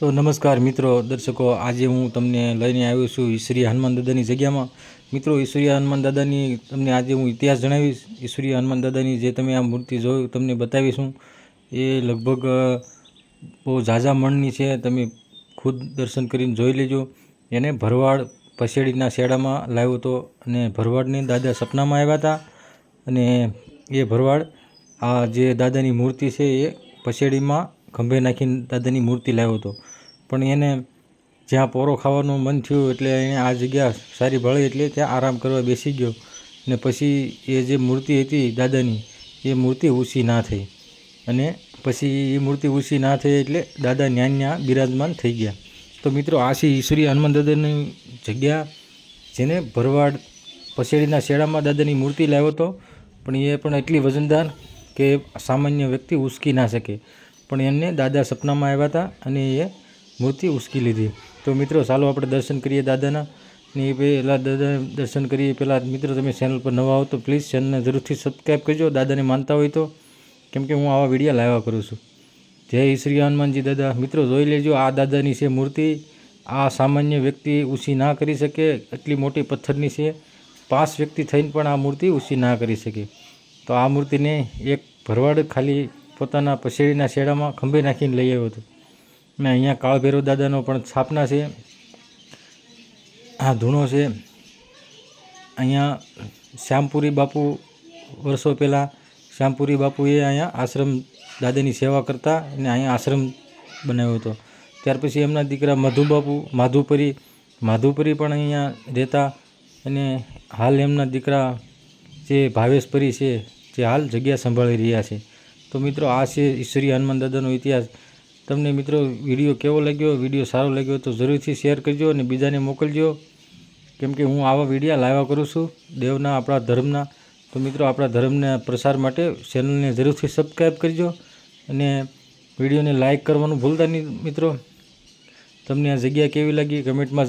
તો નમસ્કાર મિત્રો, દર્શકો, આજે હું તમને લઈને આવ્યો છું ઈશ્વરી હનુમાન દાદાની જગ્યામાં. મિત્રો ઈશ્વરી હનુમાન દાદાની તમને આજે હું ઇતિહાસ જણાવીશ. ઈશ્વરી હનુમાન દાદાની જે તમે આ મૂર્તિ જોયું તમને બતાવીશું એ લગભગ બહુ ઝાઝા મણની છે, તમે ખુદ દર્શન કરીને જોઈ લેજો. એને ભરવાડ પસેડીના શેડામાં લાવ્યો હતો અને ભરવાડને દાદા સપનામાં આવ્યા હતા. અને એ ભરવાડ, આ જે દાદાની મૂર્તિ છે એ પસેડીમાં ખંભે નાખીને દાદાની મૂર્તિ લાવ્યો હતો. પણ એને જ્યાં પોરો ખાવાનું મન થયું એટલે એણે આ જગ્યા સારી ભળી એટલે ત્યાં આરામ કરવા બેસી ગયો. ને પછી એ જે મૂર્તિ હતી દાદાની, એ મૂર્તિ ઊંચી ના થઈ. અને પછી એ મૂર્તિ ઊંચી ના થઈ એટલે દાદા ન્યા ન્યા બિરાજમાન થઈ ગયા. તો મિત્રો, આ છે ઈશ્વરી હનુમાન દાદાની જગ્યા. જેને ભરવાડ પસેડીના શેડામાં દાદાની મૂર્તિ લાવ્યો હતો. પણ એ પણ એટલી વજનદાર કે સામાન્ય વ્યક્તિ ઉસકી ના શકે. પણ એમને દાદા સપનામાં આવ્યા હતા અને એ મૂર્તિ ઉસકી લીધી. તો મિત્રો, ચાલો આપણે દર્શન કરીએ દાદાના. ને એ પહેલાં દાદા દર્શન કરીએ. પહેલાં મિત્રો, તમે ચેનલ પર નવા આવો તો પ્લીઝ ચેનલને જરૂરથી સબસ્ક્રાઈબ કરજો. દાદાને માનતા હોય તો. કેમ કે હું આવા વીડિયો લાવ્યા કરું છું. જય શ્રી હનુમાનજી દાદા. મિત્રો, જોઈ લેજો, આ દાદાની છે મૂર્તિ. આ સામાન્ય વ્યક્તિ ઊંચી ના કરી શકે. એટલી મોટી પથ્થરની છે. પાંચ વ્યક્તિ થઈને પણ આ મૂર્તિ ઊંચી ના કરી શકે. તો આ મૂર્તિને એક ભરવાડ ખાલી પોતાના પસેડીના શેડામાં ખંભે નાખીને લઈ આવ્યો હતો. અને અહીંયા કાળભૈરવ દાદાનો પણ સ્થાપના છે. આ ધૂણો છે. અહીંયા શ્યામપુરી બાપુ વર્ષો પહેલાં શ્યામપુરી બાપુએ અહીંયા આશ્રમ દાદાની સેવા કરતા અને અહીંયા આશ્રમ બનાવ્યો હતો. ત્યાર પછી એમના દીકરા મધુબાપુ માધુપરી માધુપરી પણ અહીંયા રહેતા અને હાલ એમના દીકરા જે ભાવેશપરી છે, જે હાલ જગ્યા સંભાળી રહ્યા છે. તો મિત્રો, આ છે ઈશ્વરી હનુમાન દાદાનો ઇતિહાસ. તમને મિત્રો વીડિયો કેવો લાગ્યો, વીડિયો સારો લાગ્યો તો જરૂરથી શેર કરજો અને બીજાને મોકલજો. કેમ કે હું આવા વિડીયા લાવ્યા કરું છું દેવના, આપણા ધર્મના. તો મિત્રો, આપણા ધર્મના પ્રસાર માટે ચેનલને જરૂરથી સબસ્ક્રાઈબ કરજો અને વિડીયોને લાઇક કરવાનું ભૂલતા નહીં મિત્રો. તમને આ જગ્યા કેવી લાગી? કમેન્ટમાં